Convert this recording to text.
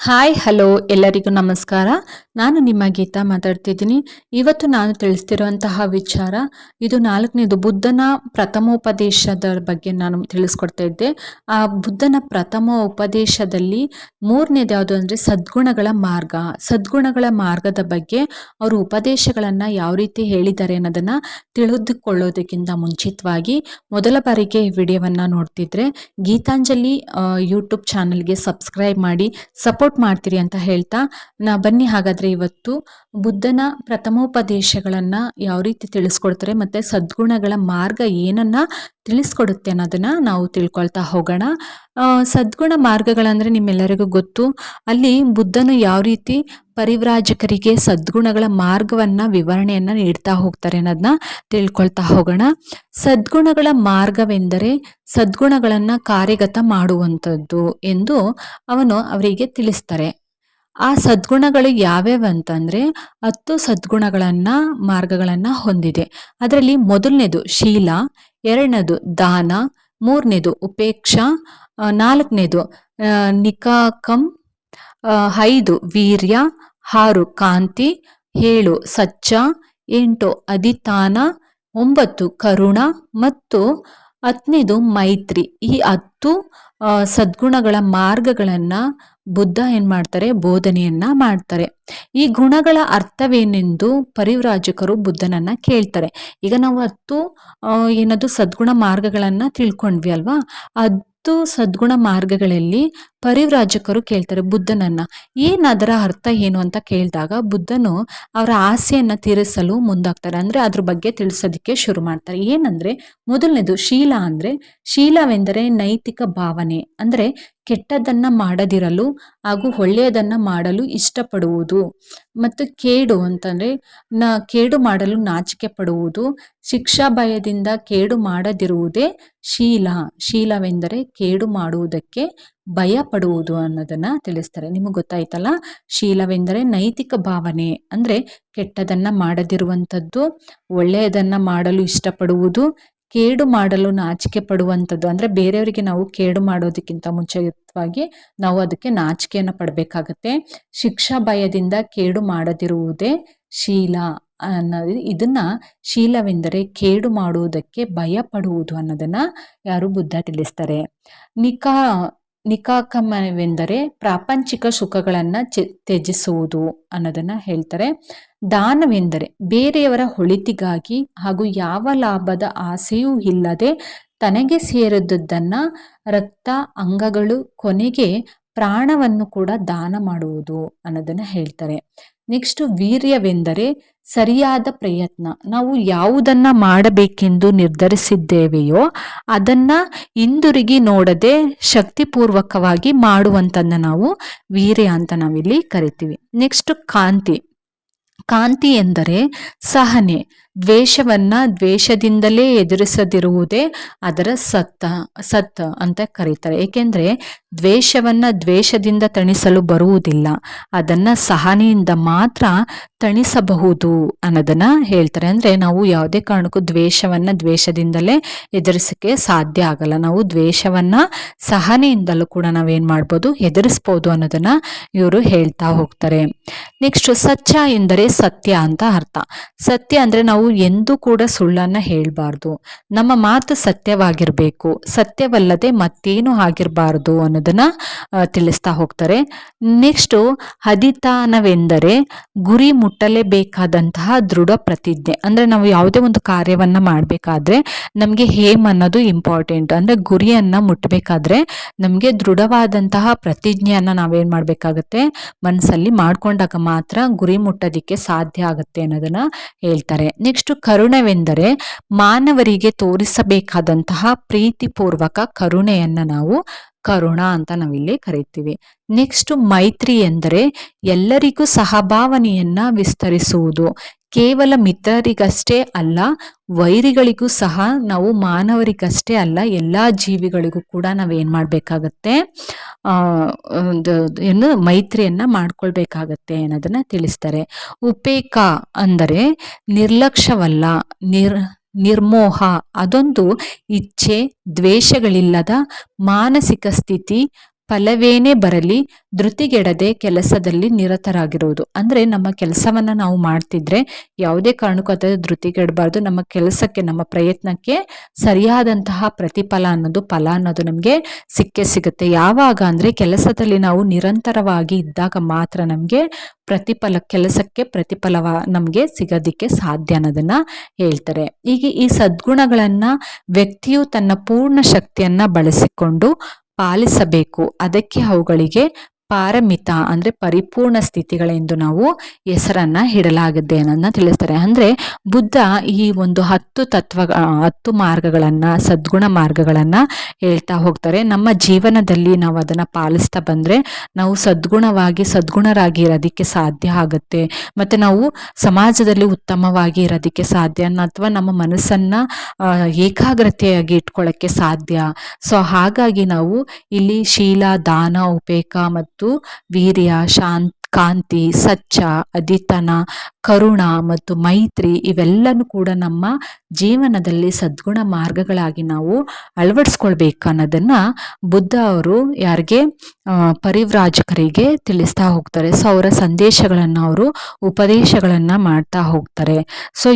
Hi, hello, ಎಲ್ಲರಿಗೂ ನಮಸ್ಕಾರ. ನಾನು ನಿಮ್ಮ ಗೀತಾ ಮಾತಾಡ್ತಿದ್ದೀನಿ. ಇವತ್ತು ನಾನು ತಿಳಿಸ್ತಿರುವಂತಹ ವಿಚಾರ, ಇದು ನಾಲ್ಕನೇದು ಬುದ್ಧನ ಪ್ರಥಮೋಪದೇಶದ ಬಗ್ಗೆ ನಾನು ತಿಳಿಸ್ಕೊಡ್ತಾ ಇದ್ದೆ. ಆ ಬುದ್ಧನ ಪ್ರಥಮ ಉಪದೇಶದಲ್ಲಿ ಮೂರನೇದು ಯಾವುದು ಅಂದರೆ ಸದ್ಗುಣಗಳ ಮಾರ್ಗ. ಸದ್ಗುಣಗಳ ಮಾರ್ಗದ ಬಗ್ಗೆ ಅವರು ಉಪದೇಶಗಳನ್ನು ಯಾವ ರೀತಿ ಹೇಳಿದ್ದಾರೆ ಅನ್ನೋದನ್ನು ತಿಳಿದುಕೊಳ್ಳೋದಕ್ಕಿಂತ ಮುಂಚಿತವಾಗಿ ಮೊದಲ ಬಾರಿಗೆ ಈ ವಿಡಿಯೋವನ್ನು ನೋಡ್ತಿದ್ರೆ ಗೀತಾಂಜಲಿ ಯೂಟ್ಯೂಬ್ ಚಾನಲ್ಗೆ ಸಬ್ಸ್ಕ್ರೈಬ್ ಮಾಡಿ, ಸಪೋರ್ಟ್ ಮಾಡ್ತೀರಿ ಅಂತ ಹೇಳ್ತಾ, ನಾ ಬನ್ನಿ ಹಾಗಾದರೆ ಇವತ್ತು ಬುದ್ಧನ ಪ್ರಥಮೋಪದೇಶಗಳನ್ನು ಯಾವ ರೀತಿ ತಿಳಿಸ್ಕೊಡ್ತಾರೆ ಮತ್ತು ಸದ್ಗುಣಗಳ ಮಾರ್ಗ ಏನನ್ನು ತಿಳಿಸ್ಕೊಡುತ್ತೆ ಅನ್ನೋದನ್ನು ನಾವು ತಿಳ್ಕೊಳ್ತಾ ಹೋಗೋಣ. ಸದ್ಗುಣ ಮಾರ್ಗಗಳಂದರೆ ನಿಮ್ಮೆಲ್ಲರಿಗೂ ಗೊತ್ತು. ಅಲ್ಲಿ ಬುದ್ಧನು ಯಾವ ರೀತಿ ಪರಿವ್ರಾಜಕರಿಗೆ ಸದ್ಗುಣಗಳ ಮಾರ್ಗವನ್ನು, ವಿವರಣೆಯನ್ನು ನೀಡ್ತಾ ಹೋಗ್ತಾರೆ ಅನ್ನೋದನ್ನ ತಿಳ್ಕೊಳ್ತಾ ಹೋಗೋಣ. ಸದ್ಗುಣಗಳ ಮಾರ್ಗವೆಂದರೆ ಸದ್ಗುಣಗಳನ್ನು ಕಾರ್ಯಗತ ಮಾಡುವಂಥದ್ದು ಎಂದು ಅವನು ಅವರಿಗೆ ತಿಳಿಸ್ತಾರೆ. ಆ ಸದ್ಗುಣಗಳು ಯಾವ್ಯಾವ ಅಂತಂದರೆ ಹತ್ತು ಸದ್ಗುಣಗಳನ್ನು, ಮಾರ್ಗಗಳನ್ನು ಹೊಂದಿದೆ. ಅದರಲ್ಲಿ ಮೊದಲನೇದು ಶೀಲ, ಎರಡನೇದು ದಾನ ಮೂರನೇದು ಉಪೇಕ್ಷಾ ನಾಲ್ಕನೇದು ನಿಕಾಕಂ ಐದು ವೀರ್ಯ, ಆರು ಕಾಂತಿ, ಏಳು ಸಚ್ಚ, ಎಂಟು ಅಧಿತಾನ ಒಂಬತ್ತು ಕರುಣ ಮತ್ತು ಹತ್ತನೇದು ಮೈತ್ರಿ. ಈ ಹತ್ತು ಸದ್ಗುಣಗಳ ಮಾರ್ಗಗಳನ್ನು ಬುದ್ಧ ಏನು ಮಾಡ್ತಾರೆ? ಬೋಧನೆಯನ್ನ ಮಾಡ್ತಾರೆ. ಈ ಗುಣಗಳ ಅರ್ಥವೇನೆಂದು ಪರಿವ್ರಾಜಕರು ಬುದ್ಧನನ್ನ ಕೇಳ್ತಾರೆ. ಈಗ ನಾವು ಹತ್ತು ಏನದು ಸದ್ಗುಣ ಮಾರ್ಗಗಳನ್ನು ತಿಳ್ಕೊಂಡ್ವಿ ಅಲ್ವಾ? ಹತ್ತು ಸದ್ಗುಣ ಮಾರ್ಗಗಳಲ್ಲಿ ಪರಿವ್ರಾಜಕರು ಕೇಳ್ತಾರೆ, ಬುದ್ಧನನ್ನ ಏನು ಅದರ ಅರ್ಥ ಏನು? ಅಂತ ಕೇಳಿದಾಗ ಬುದ್ಧನು ಅವರ ಆಸೆಯನ್ನು ತೀರಿಸಲು ಮುಂದಾಗ್ತಾರೆ. ಅಂದರೆ ಅದ್ರ ಬಗ್ಗೆ ತಿಳಿಸೋದಕ್ಕೆ ಶುರು ಮಾಡ್ತಾರೆ. ಏನಂದ್ರೆ, ಮೊದಲನೇದು ಶೀಲ ಅಂದ್ರೆ, ಶೀಲವೆಂದರೆ ನೈತಿಕ ಭಾವನೆ. ಅಂದರೆ ಕೆಟ್ಟದನ್ನ ಮಾಡದಿರಲು ಹಾಗೂ ಒಳ್ಳೆಯದನ್ನ ಮಾಡಲು ಇಷ್ಟಪಡುವುದು. ಮತ್ತು ಕೇಡು ಅಂತಂದರೆ, ನ, ಕೇಡು ಮಾಡಲು ನಾಚಿಕೆ ಪಡುವುದು. ಶಿಕ್ಷಾ ಭಯದಿಂದ ಕೇಡು ಮಾಡದಿರುವುದೇ ಶೀಲ. ಶೀಲವೆಂದರೆ ಕೇಡು ಮಾಡುವುದಕ್ಕೆ ಭಯ ಪಡುವುದು ಅನ್ನೋದನ್ನ ತಿಳಿಸ್ತಾರೆ. ನಿಮಗೆ ಗೊತ್ತಾಯ್ತಲ್ಲ? ಶೀಲವೆಂದರೆ ನೈತಿಕ ಭಾವನೆ. ಅಂದರೆ ಕೆಟ್ಟದನ್ನ ಮಾಡದಿರುವಂಥದ್ದು, ಒಳ್ಳೆಯದನ್ನ ಮಾಡಲು ಇಷ್ಟಪಡುವುದು, ಕೇಡು ಮಾಡಲು ನಾಚಿಕೆ ಪಡುವಂಥದ್ದು. ಅಂದರೆ ಬೇರೆಯವರಿಗೆ ನಾವು ಕೇಡು ಮಾಡೋದಕ್ಕಿಂತ ಮುಂಚಿತವಾಗಿ ನಾವು ಅದಕ್ಕೆ ನಾಚಿಕೆಯನ್ನು ಪಡಬೇಕಾಗತ್ತೆ. ಶಿಕ್ಷಾ ಭಯದಿಂದ ಕೇಡು ಮಾಡದಿರುವುದೇ ಶೀಲ ಅನ್ನೋದು. ಇದನ್ನ ಶೀಲವೆಂದರೆ ಕೇಡು ಮಾಡುವುದಕ್ಕೆ ಭಯ ಪಡುವುದು ಅನ್ನೋದನ್ನ ಯಾರು ಬುದ್ಧ ತಿಳಿಸ್ತಾರೆ. ನಿಕಾ ನಿಕಾಕಮವೆಂದರೆ ಪ್ರಾಪಂಚಿಕ ಸುಖಗಳನ್ನು ತ್ಯಜಿಸುವುದು ಅನ್ನೋದನ್ನು ಹೇಳ್ತಾರೆ. ದಾನವೆಂದರೆ ಬೇರೆಯವರ ಒಳಿತಿಗಾಗಿ ಹಾಗೂ ಯಾವ ಲಾಭದ ಆಸೆಯೂ ಇಲ್ಲದೆ ತನಗೆ ಸೇರಿದ್ದನ್ನ ರಕ್ತ, ಅಂಗಗಳು, ಕೊನೆಗೆ ಪ್ರಾಣವನ್ನು ಕೂಡ ದಾನ ಮಾಡುವುದು ಅನ್ನೋದನ್ನು ಹೇಳ್ತಾರೆ. ನೆಕ್ಸ್ಟ್ ವೀರ್ಯವೆಂದರೆ ಸರಿಯಾದ ಪ್ರಯತ್ನ. ನಾವು ಯಾವುದನ್ನ ಮಾಡಬೇಕೆಂದು ನಿರ್ಧರಿಸಿದ್ದೇವೆಯೋ ಅದನ್ನ ಹಿಂದಿರುಗಿ ನೋಡದೆ ಶಕ್ತಿಪೂರ್ವಕವಾಗಿ ಮಾಡುವಂತನ್ನ ನಾವು ವೀರ್ಯ ಅಂತ ನಾವಿಲ್ಲಿ ಕರಿತೀವಿ. ನೆಕ್ಸ್ಟ್ ಕಾಂತಿ. ಕಾಂತಿ ಎಂದರೆ ಸಹನೆ. ದ್ವೇಷವನ್ನ ದ್ವೇಷದಿಂದಲೇ ಎದುರಿಸದಿರುವುದೇ ಅದರ ಸತ್ತ ಸತ್ ಅಂತ ಕರೀತಾರೆ. ಏಕೆಂದರೆ ದ್ವೇಷವನ್ನ ದ್ವೇಷದಿಂದ ತಣಿಸಲು ಬರುವುದಿಲ್ಲ. ಅದನ್ನ ಸಹನೆಯಿಂದ ಮಾತ್ರ ತಣಿಸಬಹುದು ಅನ್ನೋದನ್ನ ಹೇಳ್ತಾರೆ. ಅಂದ್ರೆ ನಾವು ಯಾವುದೇ ಕಾರಣಕ್ಕೂ ದ್ವೇಷವನ್ನ ದ್ವೇಷದಿಂದಲೇ ಎದುರಿಸಕ್ಕೆ ಸಾಧ್ಯ ಆಗಲ್ಲ. ನಾವು ದ್ವೇಷವನ್ನ ಸಹನೆಯಿಂದಲೂ ಕೂಡ ನಾವೇನು ಮಾಡ್ಬೋದು, ಎದುರಿಸ್ಬೋದು ಅನ್ನೋದನ್ನ ಇವರು ಹೇಳ್ತಾ ಹೋಗ್ತಾರೆ. ನೆಕ್ಸ್ಟ್ ಸತ್ಯ ಎಂದರೆ ಸತ್ಯ ಅಂತ ಅರ್ಥ. ಸತ್ಯ ಅಂದ್ರೆ ನಾವು ಎಂದೂ ಕೂಡ ಸುಳ್ಳನ್ನ ಹೇಳಬಾರ್ದು. ನಮ್ಮ ಮಾತು ಸತ್ಯವಾಗಿರಬೇಕು. ಸತ್ಯವಲ್ಲದೆ ಮತ್ತೇನು ಆಗಿರಬಾರ್ದು ಅನ್ನೋದನ್ನ ತಿಳಿಸ್ತಾ ಹೋಗ್ತಾರೆ. ನೆಕ್ಸ್ಟ್, ಹದಿತಾನವೆಂದರೆ ಗುರಿ ಮುಟ್ಟಲೇಬೇಕಾದಂತಹ ದೃಢ ಪ್ರತಿಜ್ಞೆ. ಅಂದ್ರೆ ನಾವು ಯಾವುದೇ ಒಂದು ಕಾರ್ಯವನ್ನ ಮಾಡಬೇಕಾದ್ರೆ ನಮಗೆ ಹೇಮ್ ಅನ್ನೋದು ಇಂಪಾರ್ಟೆಂಟ್. ಅಂದ್ರೆ ಗುರಿಯನ್ನ ಮುಟ್ಟಬೇಕಾದ್ರೆ ನಮಗೆ ದೃಢವಾದಂತಹ ಪ್ರತಿಜ್ಞೆಯನ್ನು ನಾವೇನು ಮಾಡಬೇಕಾಗತ್ತೆ? ಮನಸ್ಸಲ್ಲಿ ಮಾಡ್ಕೊಂಡಾಗ ಮಾತ್ರ ಗುರಿ ಮುಟ್ಟೋದಿಕ್ಕೆ ಸಾಧ್ಯ ಆಗುತ್ತೆ ಅನ್ನೋದನ್ನ ಹೇಳ್ತಾರೆ. ನೆಕ್ಸ್ಟ್ ಕರುಣವೆಂದರೆ ಮಾನವರಿಗೆ ತೋರಿಸಬೇಕಾದಂತಹ ಪ್ರೀತಿಪೂರ್ವಕ ಕರುಣೆಯನ್ನ ನಾವು ಕರುಣ ಅಂತ ನಾವಿಲ್ಲಿ ಕರಿತೀವಿ. ನೆಕ್ಸ್ಟ್ ಮೈತ್ರಿ ಎಂದರೆ ಎಲ್ಲರಿಗೂ ಸಹಭಾವನೆಯನ್ನ ವಿಸ್ತರಿಸುವುದು. ಕೇವಲ ಮಿತ್ರರಿಗಷ್ಟೇ ಅಲ್ಲ, ವೈರಿಗಳಿಗೂ ಸಹ ನಾವು ಮಾನವರಿಗಷ್ಟೇ ಅಲ್ಲ, ಎಲ್ಲ ಜೀವಿಗಳಿಗೂ ಕೂಡ ನಾವೇನ್ ಮಾಡಬೇಕಾಗತ್ತೆ? ಏನು ಮೈತ್ರಿಯನ್ನ ಮಾಡ್ಕೊಳ್ಬೇಕಾಗತ್ತೆ ಅನ್ನೋದನ್ನ ತಿಳಿಸ್ತಾರೆ. ಉಪೇಕ ಅಂದರೆ ನಿರ್ಲಕ್ಷ್ಯವಲ್ಲ, ನಿರ್ ನಿರ್ಮೋಹ. ಅದೊಂದು ಇಚ್ಛೆ ದ್ವೇಷಗಳಿಲ್ಲದ ಮಾನಸಿಕ ಸ್ಥಿತಿ ಫಲವೇನೇ ಬರಲಿ, ಧೃತಿಗೆಡದೆ ಕೆಲಸದಲ್ಲಿ ನಿರತರಾಗಿರುವುದು. ಅಂದ್ರೆ ನಮ್ಮ ಕೆಲಸವನ್ನ ನಾವು ಮಾಡ್ತಿದ್ರೆ ಯಾವುದೇ ಕಾರಣಕ್ಕೂ ಅದರ ಧೃತಿಗೆಡಬಾರ್ದು. ನಮ್ಮ ಕೆಲಸಕ್ಕೆ, ನಮ್ಮ ಪ್ರಯತ್ನಕ್ಕೆ ಸರಿಯಾದಂತಹ ಪ್ರತಿಫಲ ಅನ್ನೋದು, ಫಲ ಅನ್ನೋದು ನಮಗೆ ಸಿಕ್ಕೇ ಸಿಗುತ್ತೆ. ಯಾವಾಗ ಅಂದ್ರೆ ಕೆಲಸದಲ್ಲಿ ನಾವು ನಿರಂತರವಾಗಿ ಇದ್ದಾಗ ಮಾತ್ರ ನಮಗೆ ಪ್ರತಿಫಲ, ಕೆಲಸಕ್ಕೆ ಪ್ರತಿಫಲವ ನಮಗೆ ಸಿಗೋದಿಕ್ಕೆ ಸಾಧ್ಯ ಅನ್ನೋದನ್ನ ಹೇಳ್ತಾರೆ. ಹೀಗೆ ಈ ಸದ್ಗುಣಗಳನ್ನ ವ್ಯಕ್ತಿಯು ತನ್ನ ಪೂರ್ಣ ಶಕ್ತಿಯನ್ನ ಬಳಸಿಕೊಂಡು ಪಾಲಿಸಬೇಕು. ಅದಕ್ಕೆ ಅವುಗಳಿಗೆ ಪಾರಮಿತ ಅಂದ್ರೆ ಪರಿಪೂರ್ಣ ಸ್ಥಿತಿಗಳೆಂದು ನಾವು ಹೆಸರನ್ನ ಇಡಲಾಗಿದೆ ಅನ್ನೋದನ್ನ ತಿಳಿಸ್ತಾರೆ. ಅಂದ್ರೆ ಬುದ್ಧ ಈ ಒಂದು ಹತ್ತು ತತ್ವ ಹತ್ತು ಮಾರ್ಗಗಳನ್ನ, ಸದ್ಗುಣ ಮಾರ್ಗಗಳನ್ನ ಹೇಳ್ತಾ ಹೋಗ್ತಾರೆ. ನಮ್ಮ ಜೀವನದಲ್ಲಿ ನಾವು ಅದನ್ನ ಪಾಲಿಸ್ತಾ ಬಂದ್ರೆ ನಾವು ಸದ್ಗುಣವಾಗಿ, ಸದ್ಗುಣರಾಗಿ ಇರೋದಕ್ಕೆ ಸಾಧ್ಯ ಆಗುತ್ತೆ. ಮತ್ತೆ ನಾವು ಸಮಾಜದಲ್ಲಿ ಉತ್ತಮವಾಗಿ ಇರೋದಕ್ಕೆ ಸಾಧ್ಯ ಅಥವಾ ನಮ್ಮ ಮನಸ್ಸನ್ನ ಏಕಾಗ್ರತೆಯಾಗಿ ಇಟ್ಕೊಳ್ಳೋಕ್ಕೆ ಸಾಧ್ಯ. ಸೊ ಹಾಗಾಗಿ ನಾವು ಇಲ್ಲಿ ಶೀಲ, ದಾನ, ಉಪೇಕ ಮತ್ತು ವೀರ್ಯ, ಶಾಂತ, ಕಾಂತಿ, ಸಚ್ಚ, ಅದಿತನ, ಕರುಣ ಮತ್ತು ಮೈತ್ರಿ ಇವೆಲ್ಲನೂ ಕೂಡ ನಮ್ಮ ಜೀವನದಲ್ಲಿ ಸದ್ಗುಣ ಮಾರ್ಗಗಳಾಗಿ ನಾವು ಅಳವಡಿಸ್ಕೊಳ್ಬೇಕು ಅನ್ನೋದನ್ನ ಬುದ್ಧ ಅವರು ಯಾರಿಗೆ ಪರಿವ್ರಾಜಕರಿಗೆ ತಿಳಿಸ್ತಾ ಹೋಗ್ತಾರೆ. ಸೊ ಅವರ ಸಂದೇಶಗಳನ್ನು ಅವರು ಉಪದೇಶಗಳನ್ನ ಮಾಡ್ತಾ ಹೋಗ್ತಾರೆ. ಸೊ